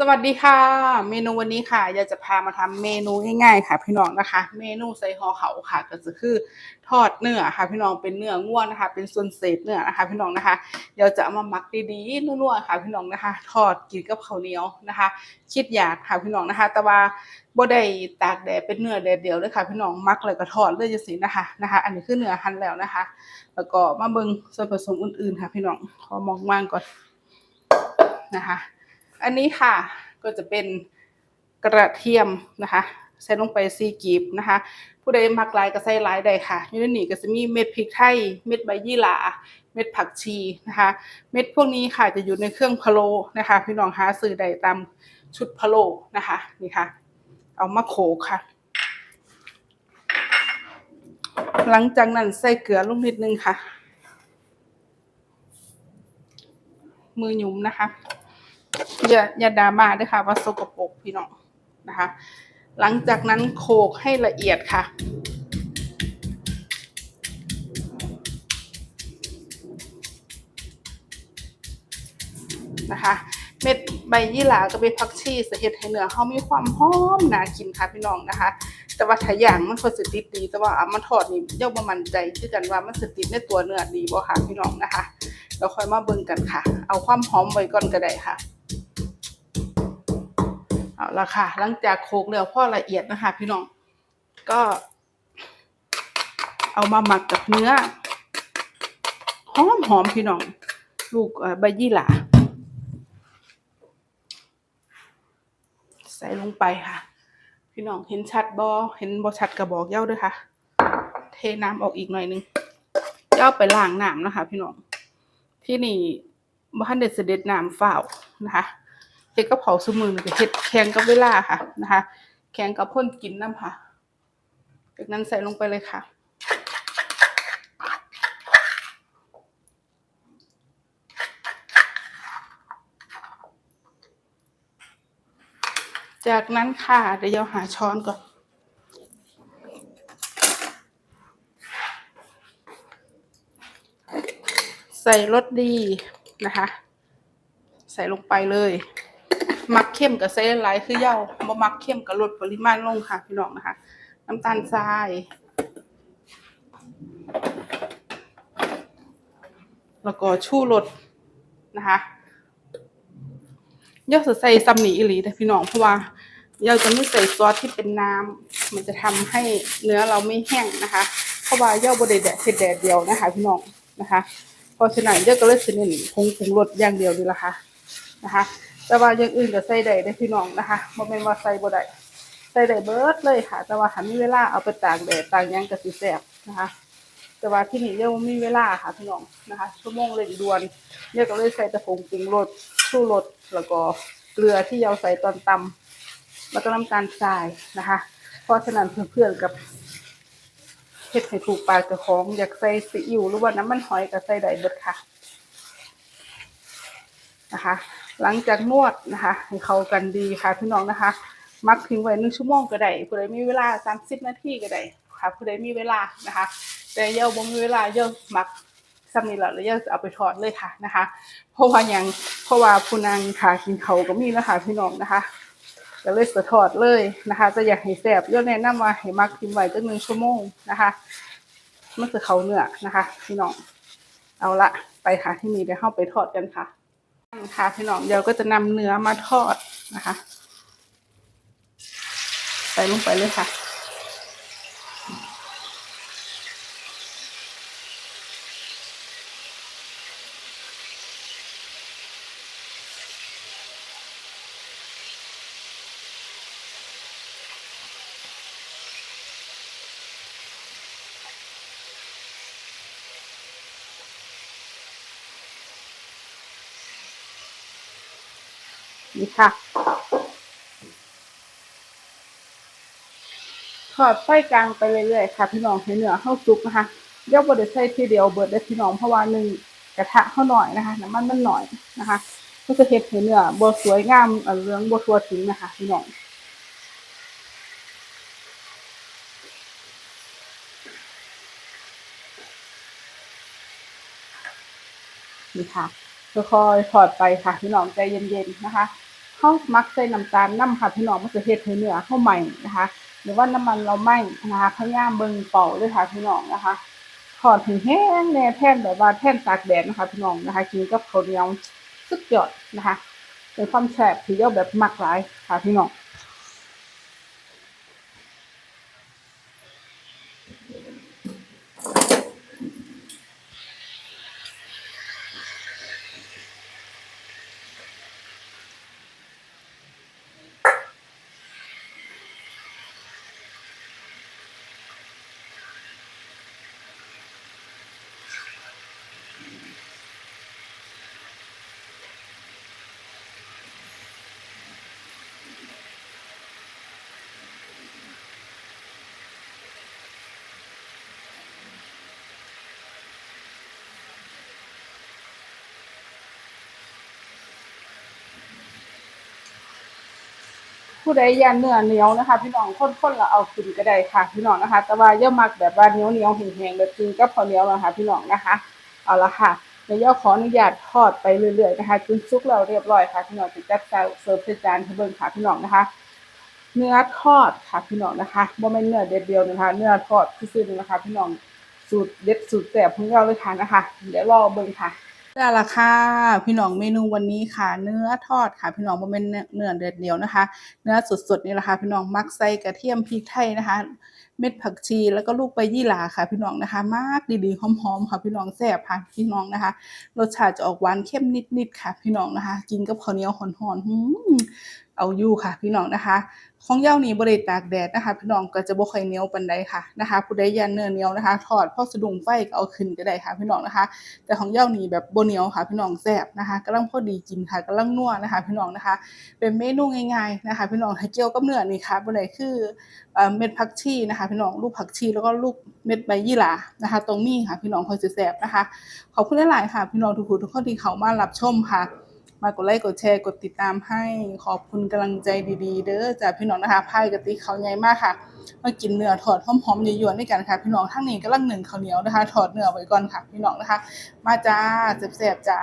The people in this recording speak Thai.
สวัสดีค่ะ เมนูวันนี้ค่ะ อยากจะพามาทำเมนูง่ายๆค่ะ พี่น้องนะคะ เมนูใส่ห่อเขาค่ะก็จะคือทอดเนื้อค่ะ พี่น้องเป็นเนื้อง่วนนะคะ เป็นส่วนเศษเนื้อนะคะ พี่น้องนะคะเดี๋ยวจะเอามาหมักดีๆนัวๆค่ะ พี่น้องนะคะ ทอดกินกับข้าวเหนียวนะคะ คิดอยากค่ะพี่น้องนะคะ แต่ว่าบ่ได้ตากแดดเป็นเนื้อแดดเดียวเลยค่ะ พี่น้องมักเลยก็ทอดเลยจังซี่นะคะนะคะ อันนี้คือเนื้อหั่นแล้วนะคะ แล้วก็มาเบิ่งส่วนผสมอื่นๆค่ะ พี่น้องขอมองว่างก่อนนะคะ อันนี้ค่ะก็จะเป็นกระเทียมนะคะใส่ลงไปซีกีบนะคะ ผู้ใดมักลายก็ใส่ลายได้ค่ะยู่ในนี้ก็จะมีเม็ดพริกไทย เม็ดใบยี่หร่าเม็ดผักชีนะคะ เม็ดพวกนี้ค่ะจะอยู่ในเครื่องพะโลนะคะ พี่น้องหาซื้อได้ตามชุดพะโลนะคะนี่ค่ะ เอามาโขลกค่ะ หลังจากนั้นใส่เกลือลงนิดนึงค่ะ มือหยุมนะคะ อย่าอย่าดราม่าด้วยค่ะว่าสกปรกพี่น้องนะคะ หลังจากนั้นโขกให้ละเอียดค่ะ นะคะ เม็ดใบยี่หร่ากับเม็ดผักชีสเฮ็ดให้เนื้อเขามีความหอมน่ากินค่ะพี่น้องนะคะ แต่ว่าถ้าอย่างมันก็สิติดดี แต่ว่าเอามาทอดนี่ย่อมมันใจคือกันว่ามันสิติดในตัวเนื้อดีบ่ค่ะพี่น้องนะคะแล้วค่อยมาเบิ่งกันค่ะ เอาความหอมไว้ก่อนก็ได้ค่ะ เอาละค่ะ หลังจากโขกแล้วพอละเอียดนะคะพี่น้อง ก็ เอามาหมักกับเนื้อหอมหอมพี่น้อง ลูกใบยี่หร่าใส่ลงไปค่ะ พี่น้องเห็นชัดบอเห็นบอชัดกระบอกเย้าด้วยค่ะ เทน้ำออกอีกหน่อยนึงเย้าไปล้างน้ำนะคะ พี่น้องที่นี่บ้านเด็ดเสด็จน้ำฝ้านะคะ เฮ็ดกับเผาซุมือนี่ก็เฮ็ดแข่งกับเวลาค่ะนะคะ แข่งกับพ่นกินน้ำค่ะ จากนั้นใส่ลงไปเลยค่ะจากนั้นค่ะเดี๋ยวหาช้อนก่อน ใส่รสดีนะคะ ใส่ลงไปเลย มักเข้มกับใส่หลายคือเย้าบ่มักเข้มกับลดปริมาณลงค่ะ พี่น้องนะคะ น้ำตาลทรายแล้วก็ชูรสนะคะเยาจะใส่ซัมนีอีหลีแต่พี่น้องเพราะว่าเยาจะไม่ใส่ซอสที่เป็นน้ำมันจะทำให้เนื้อเราไม่แห้งนะคะ เพราะว่าเยาบไดแดดเฮ็ดแดดเดียวนะคะ พี่น้องนะคะ เพราะฉะนั้นเยาก็เลยสิเน้นผงปรุงรสอย่างเดียวนี่ละค่ะนะคะ แต่ว่าอย่างอื่นก็ใส่ได้ได้พี่น้องนะคะบ่แม่นว่าใส่บ่ได้ใส่ได้เบิดเลยค่ะ แต่ว่าหันมีเวลาเอาไปตากแดดตากยังก็สิแซ่บนะคะ แต่ว่าที่นี่ยังมีเวลาค่ะพี่น้องนะคะ ชั่วโมงเร่งด่วนเนี่ยก็เลยใส่ต่ผงปรุงรสชูรสแล้วก็เกลือที่เราใส่ตอนตำแล้วก็น้ำตาลทรายนะคะ เพราะฉะนั้นเพื่อนๆกับเฮ็ดให้ถูกปากเจ้าของอยากใส่ซีอิ๊วหรือว่าน้ำมันหอยก็ใส่ได้เบิดค่ะนะคะ หลังจากนวดนะคะ ให้เข้ากันดีค่ะพี่น้องนะคะ มักทิ้งไว้หนึ่งชั่วโมงก็ได้ผู้ใดมีเวลาสามสิบนาทีก็ได้ค่ะผู้ใดมีเวลานะคะ แต่เย่าบ่มีเวลาเย่ามักซ้ำนี่แหละแล้วเย่าจะเอาไปทอดเลยค่ะนะคะ เพราะว่ายังเพราะว่าผู้นางขากินเขาก็มีนะคะพี่น้องนะคะก็เลยสะทอดเลยนะคะ จะอยากให้แซ่บเย่าแนะนำว่าให้มักทิ้งไว้จักหนึ่งชั่วโมงนะคะมันจะเขาเนื้อนะคะ พี่น้องเอาละไปค่ะที่นี่เดี๋ยวเข้าไปทอดกันค่ะ ค่ะพี่น้องเดี๋ยวก็จะนำเนื้อมาทอดนะคะ ใส่ลงไปเลยค่ะ นี่ค่ะทอดไฟกลางไปเรื่อยๆค่ะ พี่น้องให้เนื้อเข้าสุกนะคะเดี๋ยวบดใส่ทีเดียวเบิดได้พี่น้องเพราะว่าหนึ่งกระทะเข้าหน่อยนะคะน้ำมันมันหน่อยนะคะก็จะเฮ็ดให้เนื้อบ่สวยงามเอ่อเหลืองบ่ทั่วถึงนะคะพี่น้องนี่ค่ะ ค่อยๆทอดไปค่ะพี่น้องใจเย็นๆนะคะเขามักใส่น้ำตาลน้ำค่ะพี่น้องมันจะเฮ็ดให้เนื้อเฮาใหม่นะคะ หรือว่าน้ำมันเราไหม้นะคะพยายามเบิ่งเป่าด้วยค่ะพี่น้องนะคะถอดถึงแห้งแน่แท่นแบบว่าแท่นตากแดดนะคะพี่น้องนะคะกินกับข้าวเหนียวสุดยอดนะคะเป็นความแซ่บที่เดียวแบบมักหลายค่ะพี่น้อง ผู้ใดยานเนื้อเหนียวนะคะ พี่น้องข้นๆแล้วเอาขึ้นก็ได้ค่ะ พี่น้องนะคะ แต่ว่าย่ามักแบบว่าเหนียวเหนียวแห้งๆแบบกินกับข้าวเหนียวนะคะพี่น้องนะคะ เอาละค่ะเดี๋ยวย่าขออนุญาตทอดไปเรื่อยๆนะคะจนสุกแล้วเรียบร้อยค่ะ พี่น้องจะจัดเสิร์ฟใส่จานให้เบิ่งค่ะพี่น้องนะคะ เนื้อทอดค่ะพี่น้องนะคะบ่แม่นเนื้อเด็ดเดียวนะคะ เนื้อทอดซื่อนะคะ พี่น้องสูตรเด็ดสูตรแซ่บของเราเลยค่ะนะคะ เดี๋ยวรอเบิ่งค่ะ ได้ละค่ะพี่น้องเมนูวันนี้ค่ะ เนื้อทอดค่ะ พี่น้องบ่แม่นเนื้อเด็ดเดียวนะคะ เนื้อสดๆนี่แหละค่ะพี่น้องมักใส่กระเทียมพริกไทยนะคะ เม็ดผักชีแล้วก็ลูกใบยี่หร่าค่ะพี่น้องนะคะ มากดีๆหอมๆค่ะพี่น้องแซ่บค่ะพี่น้องนะคะ รสชาติจะออกหวานเข้มนิดๆค่ะ พี่น้องนะคะ กินกับข้าวเหนียวหอนๆหืมเอาอยู่ค่ะ พี่น้องนะคะของเย้านี่บ่ได้ตากแดดนะคะ พี่น้องก็จะบ่ค่อยเหนียวปานใดค่ะนะคะผู้ใดย่านเนื้อเหนียวนะคะทอดพ่อสะดุ้งไฟก็เอาขึ้นก็ได้ค่ะ พี่น้องนะคะ แต่ของเย้านี่แบบบ่เหนียวค่ะ พี่น้องแซ่บนะคะกำลังพอดีกินค่ะกำลังนัวนะคะ พี่น้องนะคะ เป็นเมนูง่ายๆนะคะ พี่น้องถ้เกี่ยวกับเนื้อนี่ค่ะบ่ได้คือเม็ดผักชีนะคะพี่น้องลูกผักชีแล้วก็ลูกเม็ดใบยี่หร่านะคะ ตรงนี้ค่ะพี่น้องคอยสิแซ่บนะคะ ขอบคุณหลายๆค่ะ พี่น้องทุกคนทุกคนที่เข้ามารับชมค่ะ มากดไลค์กดแชร์กดติดตามให้ขอบคุณกำลังใจดีๆ เด้อจากพี่น้องนะคะพายกะติเขาใหญ่มากค่ะมากินเนื้อทอดหอมๆยั่วๆด้วยกันค่ะ พี่น้องทั้งนี้กำลังหนึ่งข้าวเหนียวนะคะทอดเนื้อไว้ก่อนค่ะ พี่น้องนะคะ มาจ้าแซ่บๆจ้า